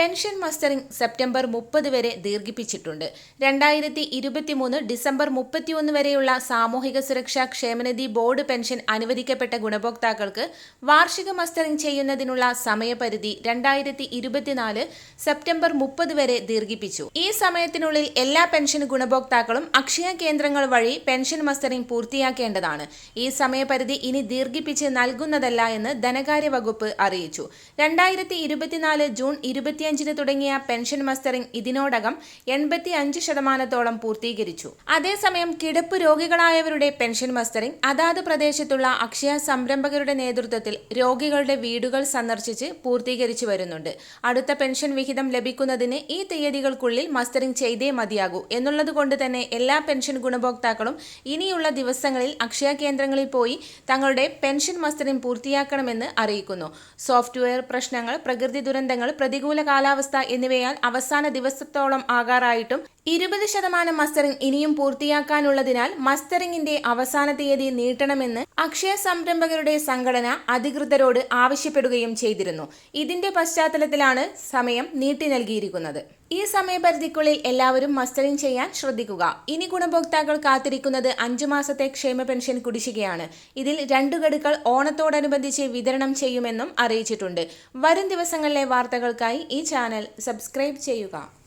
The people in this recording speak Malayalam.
പെൻഷൻ മസ്റ്ററിംഗ് സെപ്റ്റംബർ മുപ്പത് വരെ ദീർഘിപ്പിച്ചിട്ടുണ്ട്. രണ്ടായിരത്തി ഇരുപത്തിമൂന്ന് ഡിസംബർ മുപ്പത്തിയൊന്ന് വരെയുള്ള സാമൂഹിക സുരക്ഷാ ക്ഷേമനിധി ബോർഡ് പെൻഷൻ അനുവദിക്കപ്പെട്ട ഗുണഭോക്താക്കൾക്ക് വാർഷിക മസ്റ്ററിംഗ് ചെയ്യുന്നതിനുള്ള സമയപരിധി രണ്ടായിരത്തി ഇരുപത്തിനാല് സെപ്റ്റംബർ മുപ്പത് വരെ ദീർഘിപ്പിച്ചു. ഈ സമയത്തിനുള്ളിൽ എല്ലാ പെൻഷൻ ഗുണഭോക്താക്കളും അക്ഷയ കേന്ദ്രങ്ങൾ വഴി പെൻഷൻ മസ്റ്ററിംഗ് പൂർത്തിയാക്കേണ്ടതാണ്. ഈ സമയപരിധി ഇനി ദീർഘിപ്പിച്ച് നൽകുന്നതല്ല എന്ന് ധനകാര്യ വകുപ്പ് അറിയിച്ചു. രണ്ടായിരത്തി ജൂൺ ഇരുപത്തിയഞ്ചിന് തുടങ്ങിയ പെൻഷൻ മസ്റ്ററിംഗ് ഇതിനോടകം എൺപത്തി അഞ്ച് ശതമാനത്തോളം പൂർത്തീകരിച്ചു. അതേസമയം കിടപ്പ് രോഗികളായവരുടെ പെൻഷൻ മസ്റ്ററിംഗ് അതാത് പ്രദേശത്തുള്ള അക്ഷയ സംരംഭകരുടെ നേതൃത്വത്തിൽ രോഗികളുടെ വീടുകൾ സന്ദർശിച്ച് പൂർത്തീകരിച്ചു വരുന്നുണ്ട്. അടുത്ത പെൻഷൻ വിഹിതം ലഭിക്കുന്നതിന് ഈ തീയതികൾക്കുള്ളിൽ മസ്റ്ററിംഗ് ചെയ്തേ മതിയാകൂ എന്നുള്ളതുകൊണ്ട് തന്നെ എല്ലാ പെൻഷൻ ഗുണഭോക്താക്കളും ഇനിയുള്ള ദിവസങ്ങളിൽ അക്ഷയ കേന്ദ്രങ്ങളിൽ പോയി തങ്ങളുടെ പെൻഷൻ മസ്റ്ററിംഗ് പൂർത്തിയാക്കണമെന്ന് അറിയിക്കുന്നു. സോഫ്റ്റ്വെയർ പ്രശ്നങ്ങൾ പ്രകൃതി ദുരന്തങ്ങൾ പ്രതികൂല കാലാവസ്ഥ എന്നിവയാൽ അവസാന ദിവസത്തോളം ആകാറായിട്ടും ഇരുപത് ശതമാനം മസ്റ്ററിംഗ് ഇനിയും പൂർത്തിയാക്കാനുള്ളതിനാൽ മസ്റ്ററിംഗിന്റെ അവസാന തീയതി നീട്ടണമെന്ന് അക്ഷയ സംരംഭകരുടെ സംഘടന അധികൃതരോട് ആവശ്യപ്പെടുകയും ചെയ്തിരുന്നു. ഇതിന്റെ പശ്ചാത്തലത്തിലാണ് സമയം നീട്ടി നൽകിയിരിക്കുന്നത്. ഈ സമയപരിധിക്കുള്ളിൽ എല്ലാവരും മസ്റ്ററിംഗ് ചെയ്യാൻ ശ്രദ്ധിക്കുക. ഇനി ഗുണഭോക്താക്കൾ കാത്തിരിക്കുന്നത് അഞ്ചു മാസത്തെ ക്ഷേമ പെൻഷൻ കുടിശ്ശികയാണ്. ഇതിൽ രണ്ടു ഗഡുക്കൾ ഓണത്തോടനുബന്ധിച്ച് വിതരണം ചെയ്യുമെന്നും അറിയിച്ചിട്ടുണ്ട്. വരും ദിവസങ്ങളിലെ വാർത്തകൾക്കായി ഈ ചാനൽ സബ്സ്ക്രൈബ് ചെയ്യുക.